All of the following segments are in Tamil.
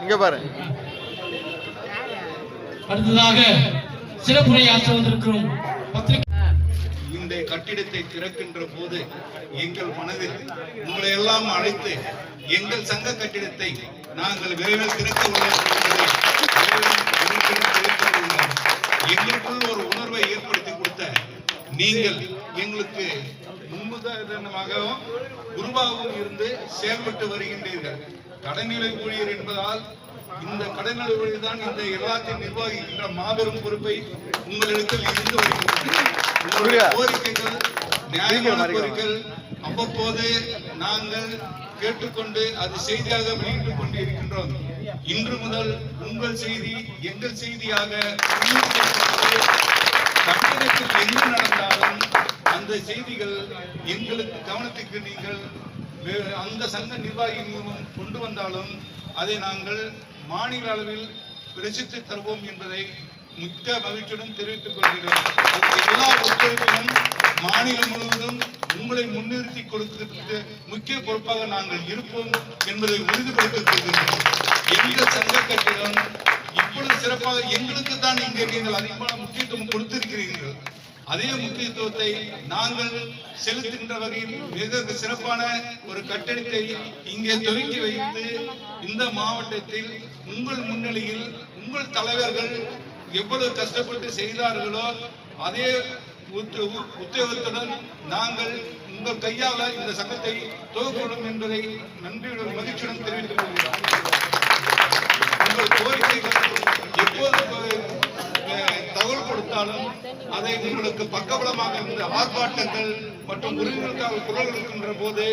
இங்க பாரு அடுத்ததாக சிறப்புரை ஆற்ற வந்திருக்கும் பத்திரிகை இந்த கட்டிடத்தை திறக்கின்ற போது எங்கள் மனதில் உங்களை எல்லாம் அழைத்து எங்கள் சங்க கட்டிடத்தை நாங்கள் விரைவில் திறக்க. எங்களுக்குள் ஒரு உணர்வை ஏற்படுத்தி கொடுத்த நீங்கள் எங்களுக்கு முன்னுதாரணமாகவும் குருவாகவும் இருந்து செயல்பட்டு வருகின்றீர்கள். கடைநிலை ஊழியர் என்பதால் இந்த கடைநிலை ஊழியர் தான் இந்த எல்லாத்தையும் நிர்வகிக்கின்ற மாபெரும் பொறுப்பை உங்களிடத்தில் இருந்து உங்களுடைய கோரிக்கைகள் நியாயமான கோரிக்கைகள் அவ்வப்போது நாங்கள் கேட்டுக்கொண்டு அது செய்தியாக வெளியிட்டுக் கொண்டு இருக்கின்றோம் இன்று முதல் உங்கள் செய்தி எங்கள் செய்தியாக தமிழகத்தில் எங்கு நடந்தாலும் அந்த செய்திகள் எங்களுக்கு கவனத்துக்கு நீங்கள் அந்த சங்க நிர்வாகி மூலம் கொண்டு வந்தாலும் அதை நாங்கள் மாநில அளவில் பிரசித்தி தருவோம் என்பதை மிக்க மகிழ்ச்சியுடன் தெரிவித்துக் கொள்கிறோம் எல்லா ஒத்துழைப்பிலும் மாநிலம் முழுவதும் உங்களை முன்னிறுத்தி கொடுத்து முக்கிய பொறுப்பாக நாங்கள் இருப்போம் என்பதை உறுதிப்படுத்திக் கொள்கிறோம் எங்கள் சங்க கட்டிடம் இப்பொழுது சிறப்பாக எங்களுக்கு தான் இங்கே நீங்கள் அதிகமான முக்கியத்துவம் கொடுத்திருக்கிறீர்கள். அதே முக்கியத்துவத்தை நாங்கள் செலுத்துகின்ற வகையில் மிக சிறப்பான ஒரு கட்டடத்தை இங்கே துவக்கி வைத்து இந்த மாவட்டத்தில் உங்கள் முன்னிலையில் உங்கள் தலைவர்கள் எவ்வளவு கஷ்டப்பட்டு செய்தார்களோ அதே உத்தியோகத்துடன் நாங்கள் உங்கள் கையால இந்த சங்கத்தை துவக்கணும் என்பதை நன்றியுடன் மகிழ்ச்சியுடன் தெரிவித்துக் கொள்கிறோம். உங்கள் கோரிக்கைகள் எப்போது தகவல் அதை உங்களுக்கு பக்கபலமாக இருந்த ஆர்ப்பாட்டங்கள் மற்றும் உரிமைகளுக்காக குரல் இருக்கின்ற போது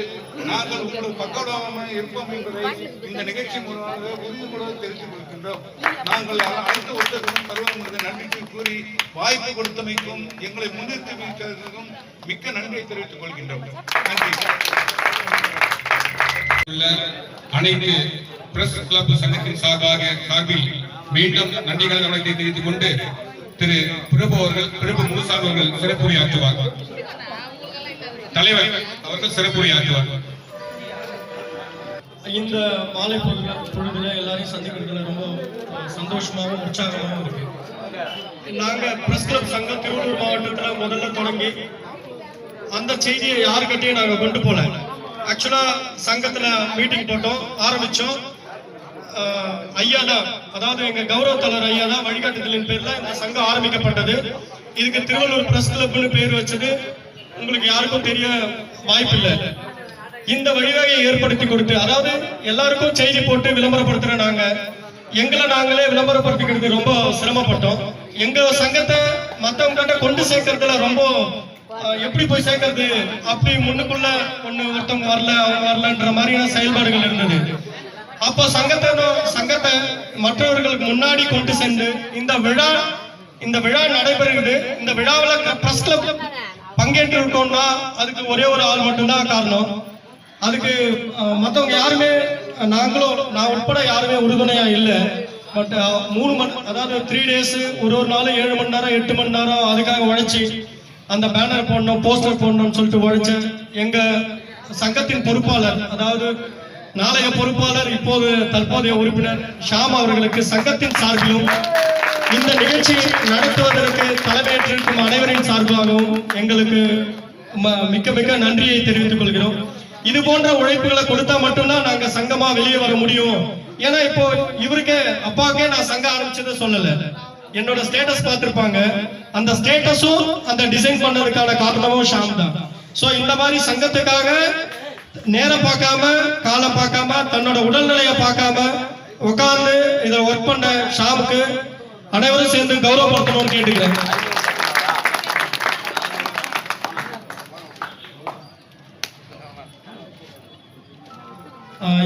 நாங்கள் உங்களுக்கு பக்கபலமாக இருப்போம் என்பதை இந்த நிகழ்ச்சி மூலமாக உறுதிமொழியாக தெரிவித்துக் கொள்கின்றோம். நாங்கள் அடுத்த ஒருத்தருக்கும் தருவோம் என்று நன்றி கூறி வாய்ப்பு கொடுத்தமைக்கும் எங்களை முன்னிறுத்தி வைத்ததற்கும் மிக்க நன்றியை தெரிவித்துக் கொள்கின்றோம். நன்றி. அனைத்து பிரஸ் கிளப் சங்கத்தின் சார்பாக சார்பில் மீண்டும் நன்றிகளை கவனத்தை தெரிவித்துக் கொண்டு திரு பிரபு அவர்கள் பிரபு முனுசாமி அவர்கள் சிறப்புரையாற்றுவார். தலைவர் அவர்கள் சிறப்புரையாற்றுவார். இந்த மாலை பொழுதுல எல்லாரையும் சந்திக்கிறதுல ரொம்ப சந்தோஷமாகவும் உற்சாகமாகவும் இருக்கு. நாங்க பிரஸ் கிளப் சங்கம் திருவள்ளூர் மாவட்டத்துல முதல்ல தொடங்கி அந்த செய்தியை யாருக்கிட்டையும் நாங்க கொண்டு போல. ஆக்சுவலா சங்கத்துல மீட்டிங் போட்டோம் ஆரம்பிச்சோம். ஐயா தான் அதாவது எங்க கௌரவ தலைவர் ஐயா தான் வழிகாட்டுதலின் பேர்ல இந்த சங்கம் ஆரம்பிக்கப்பட்டது. இதுக்கு திருவள்ளூர் பிரஸ் கிளப்னு பேர் வச்சது உங்களுக்கு யாருக்கும் தெரிய வாய்ப்பில்லை. இந்த வழிவகையை ஏற்படுத்தி கொடுத்து அதாவது எல்லாருக்கும் செய்தி போட்டு விளம்பரப்படுத்துற நாங்க எங்களை நாங்களே விளம்பரப்படுத்திக்கிறது ரொம்ப சிரமப்பட்டோம். எங்க சங்கத்தை மத்தவங்க கொண்டு சேர்க்கறதுல ரொம்ப எப்படி போய் சேர்க்கறது? அப்படி முன்னுக்குள்ள ஒண்ணு ஒருத்தவங்க வரல அவங்க வரலன்ற மாதிரியான செயல்பாடுகள் இருந்தது. அப்போ சங்கத்தை சங்கத்தை மற்றவர்களுக்கு முன்னாடி கொண்டு சென்று இந்த விழா இந்த விழா நடைபெறுகிறது. இந்த விழாவில் பிரஸ் கிளப் பங்கேற்று இருக்கோம்னா அதுக்கு ஒரே ஒரு ஆள் மட்டும்தான் காரணம். அதுக்கு மற்றவங்க யாருமே நாங்களும் நான் உட்பட யாருமே உறுதுணையா இல்லை. பட் மூணு மணி அதாவது த்ரீ டேஸ் ஒரு ஒரு நாள் ஏழு மணி நேரம் எட்டு மணி நேரம் அதுக்காக உழைச்சி அந்த பேனர் போடணும் போஸ்டர் போடணும்னு சொல்லிட்டு உழைச்ச எங்க சங்கத்தின் பொறுப்பாளர் அதாவது நாளைய பொறுப்பாளர் இப்போது தற்போதைய உறுப்பினர் ஷாம் அவர்களுக்கு சங்கத்தின் சார்பிலும் இந்த நிகழ்ச்சியை நடத்துவதற்கு தலைமையேற்றிருக்கும் அனைவரின் சார்பாகவும் எங்களுக்கு ம- மிக்க மிக்க நன்றியை தெரிவித்துக் கொள்கிறோம். இது போன்ற உழைப்புகளை கொடுத்தா மட்டும்தான் நாங்க சங்கமா வெளியே வர முடியும். ஏன்னா இப்போ இவருக்கே அப்பாவுக்கே நான் சங்கம் ஆரம்பிச்சதை சொல்லல. என்னோட ஸ்டேட்டஸ் பார்த்திருப்பாங்க. அந்த ஸ்டேட்டஸும் அந்த டிசைன் பண்ணதுக்கான காரணமும் ஷாம் தான். சோ இந்த மாதிரி சங்கத்துக்காக நேரம் பார்க்காம காலம் பார்க்காம தன்னோட உடல்நிலையை பார்க்காம உட்கார்ந்து இதை ஒர்க் பண்ண ஷாமுக்கு அனைவரும் சேர்ந்து கௌரவப்படுத்தணும்னு கேட்டுக்கிறேன்.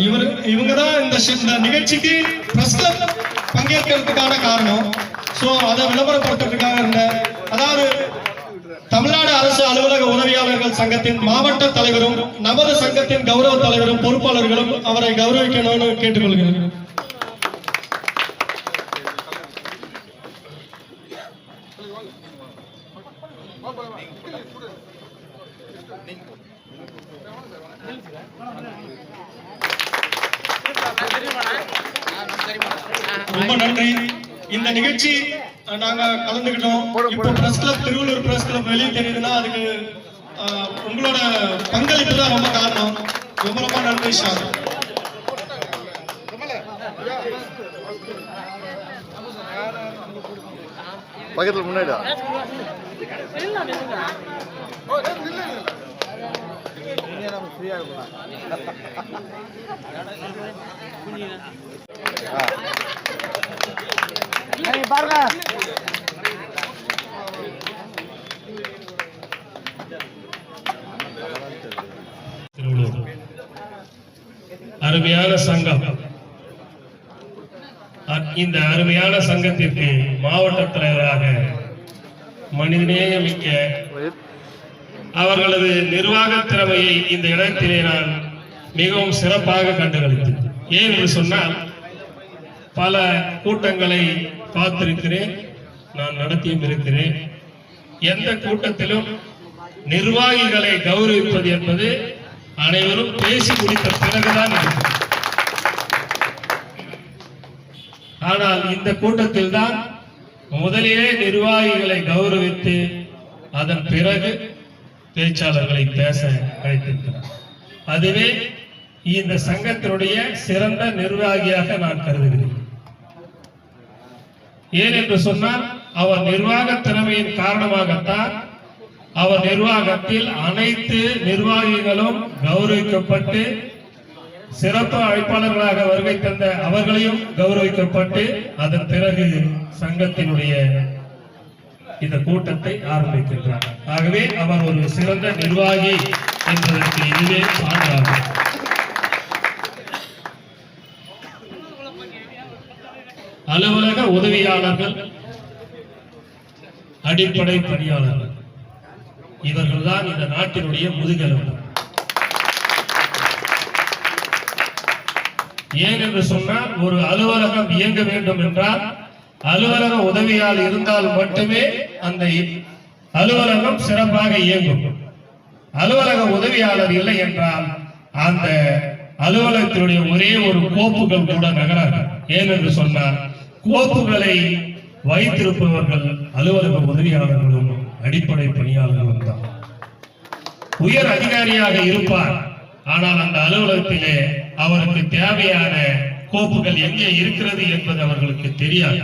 இவரு இவர் இவங்க தான் இந்த நிகழ்ச்சிக்கு பிரஸ் பங்கேற்கிறதுக்கான காரணம். ஸோ அதை விளம்பரப்படுத்துறதுக்காக இருந்த அதாவது தமிழ்நாடு அரசு அலுவலக உதவியாளர்கள் சங்கத்தின் மாவட்ட தலைவரும் நமது சங்கத்தின் கௌரவ தலைவரும் பொறுப்பாளர்களும் அவரை கௌரவிக்கணும்னு கேட்டுக்கொள்கிறேன் ரொம்ப நன்றி இந்த நிகழ்ச்சி அஹ், நாங்க கலந்துக்கிட்டோம். இப்போ press club Tiruvallur press club வெளியே தெரியுதுன்னா அதுக்கு உங்களோட பங்களிப்பு தான் ரொம்ப காரணம். ரொம்ப ரொம்ப நன்றி ஷார் பக்கத்துல முன்னாடி வா. திருவள்ளூர் அருமையான சங்கம். இந்த அருமையான சங்கத்திற்கு மாவட்ட தலைவராக மனிதநேயமிக்க அவர்களது நிர்வாக திறமையை இந்த இடத்திலே நான் மிகவும் சிறப்பாக கண்டுகளித்தேன். ஏன் என்று சொன்னால் பல கூட்டங்களை பார்த்திருக்கிறேன் நான் நடத்தியும் இருக்கிறேன். எந்த கூட்டத்திலும் நிர்வாகிகளை கௌரவிப்பது என்பது அனைவரும் பேசி முடித்த பிறகுதான் ஆனால் இந்த கூட்டத்தில் தான் முதலிலே நிர்வாகிகளை கௌரவித்து அதன் பிறகு பேச்சாளர்களை பேச அழைத்திருக்கிறார். அதுவே இந்த சங்கத்தினுடைய சிறந்த நிர்வாகியாக நான் கருதுகிறேன். ஏன் என்று சொன்னால் அவர் நிர்வாக திறமையின் காரணமாகத்தான் அவர் நிர்வாகத்தில் அனைத்து நிர்வாகிகளும் கௌரவிக்கப்பட்டு சிறப்பு அழைப்பாளர்களாக வருகை தந்த அவர்களையும் கௌரவிக்கப்பட்டு அதன் பிறகு சங்கத்தினுடைய இந்த கூட்டத்தை ஆரம்பிக்கின்றார். ஆகவே அவர் ஒரு சிறந்த நிர்வாகி என்பதற்கு இதுவே சான்றாகும். அலுவலக உதவியாளர்கள் அடிப்படை பணியாளர்கள். இவர்கள்தான் இந்த நாட்டினுடைய முதுகெலும்பு. ஏன் என்று சொன்னால் ஒரு அலுவலகம் இயங்க வேண்டும் என்றால் அலுவலக உதவியால் இருந்தால் மட்டுமே அந்த அலுவலகம் சிறப்பாக இயங்கும். அலுவலக உதவியாளர் இல்லை என்றால் அந்த அலுவலகத்தினுடைய ஒரே ஒரு கோப்புகள் கூட நகராது. ஏன் என்று சொன்னால் கோப்புகளை வைத்திருப்பவர்கள் அலுவலக உதவியாளர்களும் அடிப்படை பணியாளர்களும் தான் உயர் அதிகாரியாக இருப்பார். ஆனால் அந்த அலுவலகத்திலே அவருக்கு தேவையான கோப்புகள் எங்கே இருக்கிறது என்பது அவர்களுக்கு தெரியாது.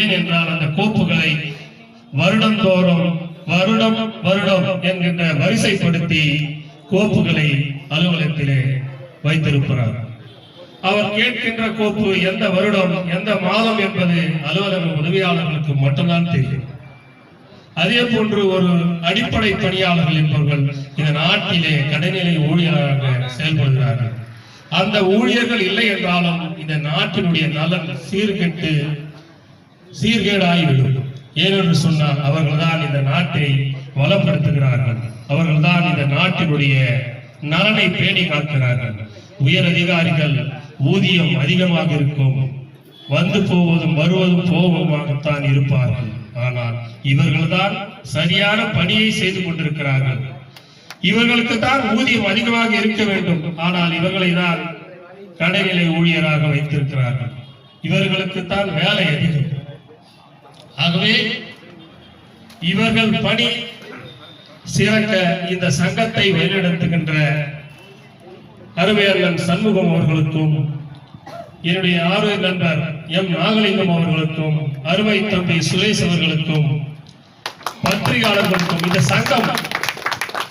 ஏனென்றால் அந்த கோப்புகளை வருடந்தோறும் வருடம் வருடம் என்கின்ற வரிசைப்படுத்தி கோப்புகளை அலுவலகத்திலே வைத்திருக்கிறார். அவர் கேட்கின்ற கோப்பு எந்த வருடம் எந்த மாதம் என்பது அலுவலக உதவியாளர்களுக்கு மட்டும்தான் தெரியும். அதே போன்று ஒரு அடிப்படை பணியாளர்கள் என்பவர்கள் இந்த நாட்டிலே கடைநிலை ஊழியராக செயல்படுகிறார்கள். அந்த ஊழியர்கள் இல்லை என்றாலும் இந்த நாட்டினுடைய நலன் சீர்கெட்டு சீர்கேடாகிவிடும். ஏனென்று சொன்னால் அவர்கள்தான் இந்த நாட்டை வளப்படுத்துகிறார்கள். அவர்கள்தான் இந்த நாட்டினுடைய நலனை பேணி காக்கிறார்கள் உயர் அதிகாரிகள் ஊதியம் அதிகமாக இருக்கும். வந்து போவதும் வருவதும் போவதுமாகத்தான் இருப்பார்கள். ஆனால் இவர்கள்தான் சரியான பணியை செய்து கொண்டிருக்கிறார்கள். இவர்களுக்கு தான் ஊதியம் அதிகமாக இருக்க வேண்டும். ஆனால் இவர்களை தான் கடைநிலை ஊழியராக வைத்திருக்கிறார்கள். இவர்களுக்கு தான் வேலை அதிகம். ஆகவே இவர்கள் பணி சிறக்க இந்த சங்கத்தை வழிநடத்துகின்ற அருமையர்கள் சண்முகம் அவர்களுக்கும் என்னுடைய ஆறு நண்பர் எம் நாகலிங்கம் அவர்களுக்கும் அருமை தம்பி சுரேஷ் அவர்களுக்கும் பத்திரிகையாளர்களுக்கும் இந்த சங்கம்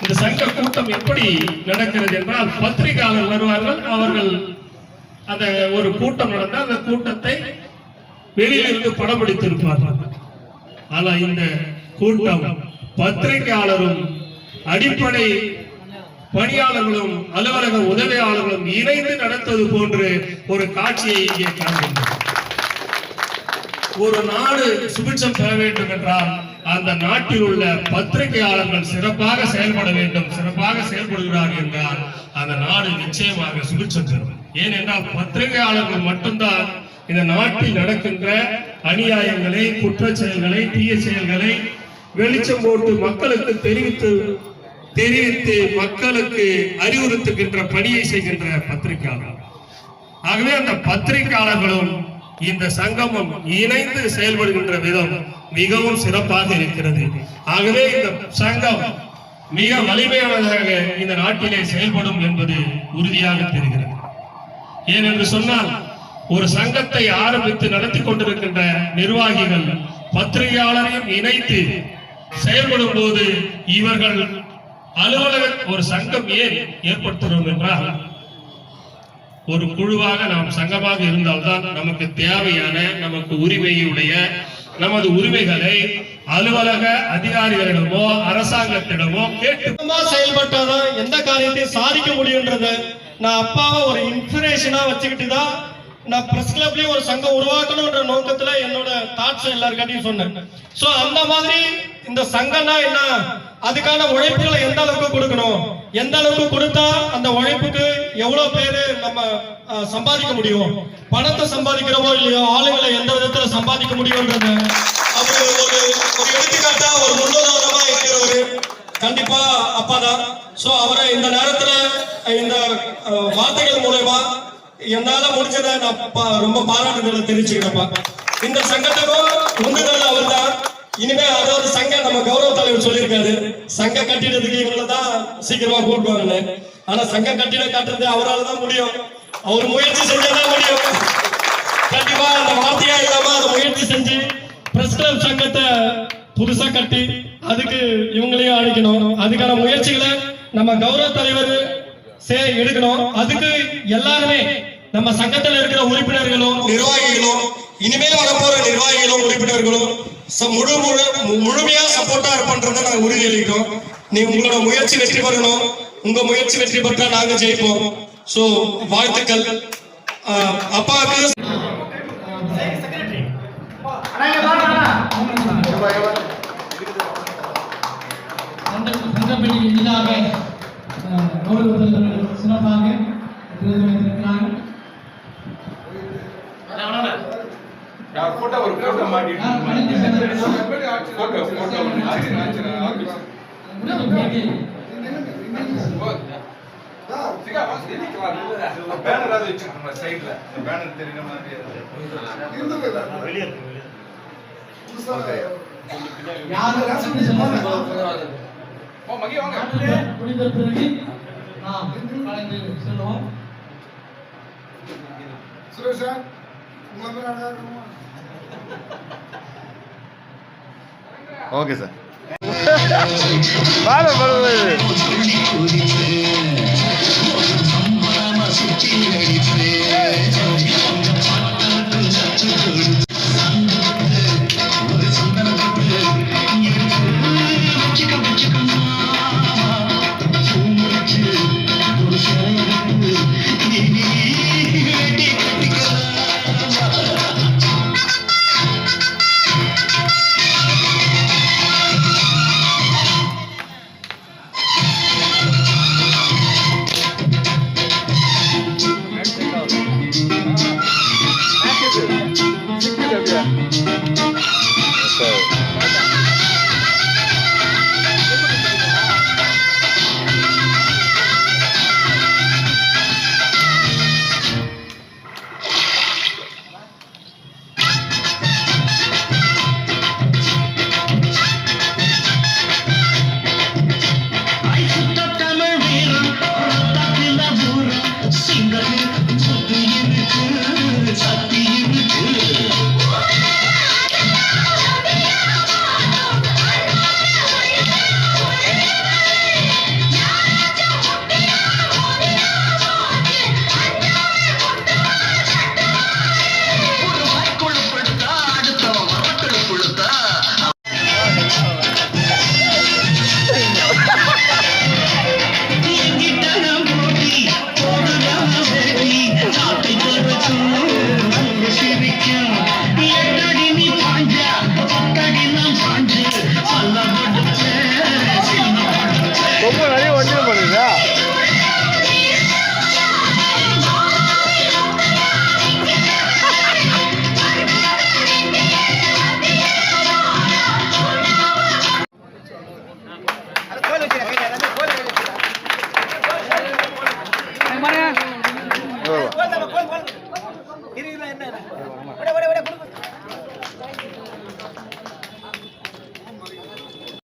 இந்த சங்க கூட்டம் எப்படி நடக்கிறது என்றால் பத்திரிகையாளர் வருவார்கள் அவர்கள் அந்த ஒரு கூட்டம் நடந்தால் அந்த கூட்டத்தை வெளியிலிருந்து படம் பிடித்திருப்பார்கள். ஆனா இந்த கூட்டம் பத்திரிகையாளரும் அடிப்படை பணியாளர்களும் அலுவலக உதவியாளர்களும் இணைந்து நடத்துவது போன்று ஒரு காட்சியை இங்கே காண்கின்றோம். ஒரு நாடு சுபிட்சம் பெற வேண்டும் என்றால் அந்த நாட்டில் உள்ள பத்திரிகையாளர்கள் சிறப்பாக செயல்பட வேண்டும் சிறப்பாக செயல்படுகிறார்கள் என்றால் அந்த நாடு நிச்சயமாக சுபிட்சம் பெறும். ஏனென்றால் பத்திரிகையாளர்கள் மட்டும்தான் இந்த நாட்டில் நடக்கின்ற அநியாயங்களை குற்ற செயல்களை தீய செயல்களை வெளிச்சம் போட்டு மக்களுக்கு தெரிவித்து தெரிவித்து மக்களுக்கு அறிவுறுத்துகின்ற பணியை செய்கின்ற பத்திரிகையாளர். ஆகவே அந்த பத்திரிகையாளர்களும் இந்த சங்கமும் இணைந்து செயல்படுகின்ற விதம் மிகவும் சிறப்பாக இருக்கிறது. ஆகவே இந்த சங்கம் மிக வலிமையானதாக இந்த நாட்டிலே செயல்படும் என்பது உறுதியாக தெரிகிறது. ஏனென்று சொன்னால் ஒரு சங்கத்தை ஆரம்பித்து நடத்தி கொண்டிருக்கின்ற நிர்வாகிகள் பத்திரிகையாளரையும் இணைத்து செயல்படும் போது இவர்கள் அலுவலக ஒரு சங்கம் ஏன் ஏற்படுத்துகிறோம் என்றால் ஒரு குழுவாக நாம் சங்கமாக இருந்தால்தான் நமக்கு தேவையான நமக்கு உரிமையுடைய நமது உரிமைகளை அலுவலக அதிகாரிகளிடமோ அரசாங்கத்திடமோ கேட்டு செயல்பட்டாதான் எந்த காரியத்தையும் சாதிக்க முடியும்ன்றது நான் அப்பாவை ஒரு இன்ஸ்பிரேஷனா வச்சுக்கிட்டு தான் நான் பிரஸ் கிளப்லயும் ஒரு சங்கம் உருவாக்கணும்ன்ற நோக்கத்துல என்னோட தாட்ஸ் எல்லாருக்காட்டையும் சொன்னேன். சோ அந்த மாதிரி இந்த சங்கம்னா என்ன? அதுக்கான உழைப்புகளை எந்த அளவுக்கு கொடுக்கணும்? எந்த அளவுக்கு கொடுத்தா அந்த உழைப்புக்கு எவ்வளவு பேரு நம்ம சம்பாதிக்க முடியும்? பணத்தை சம்பாதிக்கிறோமோ இல்லையோ ஆளுங்களை எந்த விதத்துல சம்பாதிக்க முடியும்ன்றது? அவர் ஒரு ஒரு எடுத்துக்காட்டா ஒரு முன்னுதாரணமா இருக்கிறவரு. கண்டிப்பா அப்பா தான் சோ அவரை இந்த நேரத்துல இந்த வார்த்தைகள் மூலயமா என்னால முடிஞ்சதை நான் ரொம்ப பாராட்டுதலை தெரிவிச்சுக்கிறேன்ப்பா. இந்த சங்கத்துக்கும் உந்துதல் அவர் தான் இனிமே சொல்லியிருக்காரு. சங்க கட்டிடத்துக்கு இவங்களை தான் சீக்கிரமா கூட்டுவாங்கன்னு ஆனா சங்க கட்டிடம் கட்டுறது அவரால் தான் முடியும். அவர் முயற்சி செஞ்சாதான் முடியும். கண்டிப்பா அந்த வார்த்தையா இல்லாம அதை முயற்சி செஞ்சு பிரஸ் சங்கத்தை புதுசா கட்டி அதுக்கு இவங்களையும் அழைக்கணும். அதுக்கான முயற்சிகளை நம்ம கௌரவ தலைவர் சே எடுக்கணும். அதுக்கு எல்லாருமே நம்ம சங்கத்துல இருக்கிற உறுப்பினர்களும் நிர்வாகிகளும் இனிமேல் வரப்போற நிர்வாகிகளும் உறுப்பினர்களும் முழு முழு முழுமையா சப்போர்ட்டா இருப்பன்றதை நாங்க உறுதியளிக்கிறோம் நீ உங்களோட முயற்சி வெற்றி பெறணும். உங்க முயற்சி வெற்றி பெற்றா நாங்க ஜெயிப்போம். சோ வாழ்த்துக்கள். அப்பாவுக்கு சிறப்பாக இருக்கிறார்கள் போட்டோ ஒரு போட்டோ போட்டோ போட்டோ பேனர் வச்சிருக்கோம் சைடுல பேனர் தெரியுற மாதிரி வாங்க முடிந்த பிறகு நாம் செல்வோம் ஓகே சார். வாழ பரவாயில்லை. சுற்றி அடிப்பேன் ரொம்ப நிறைய வண்டியும் பண்ணுதா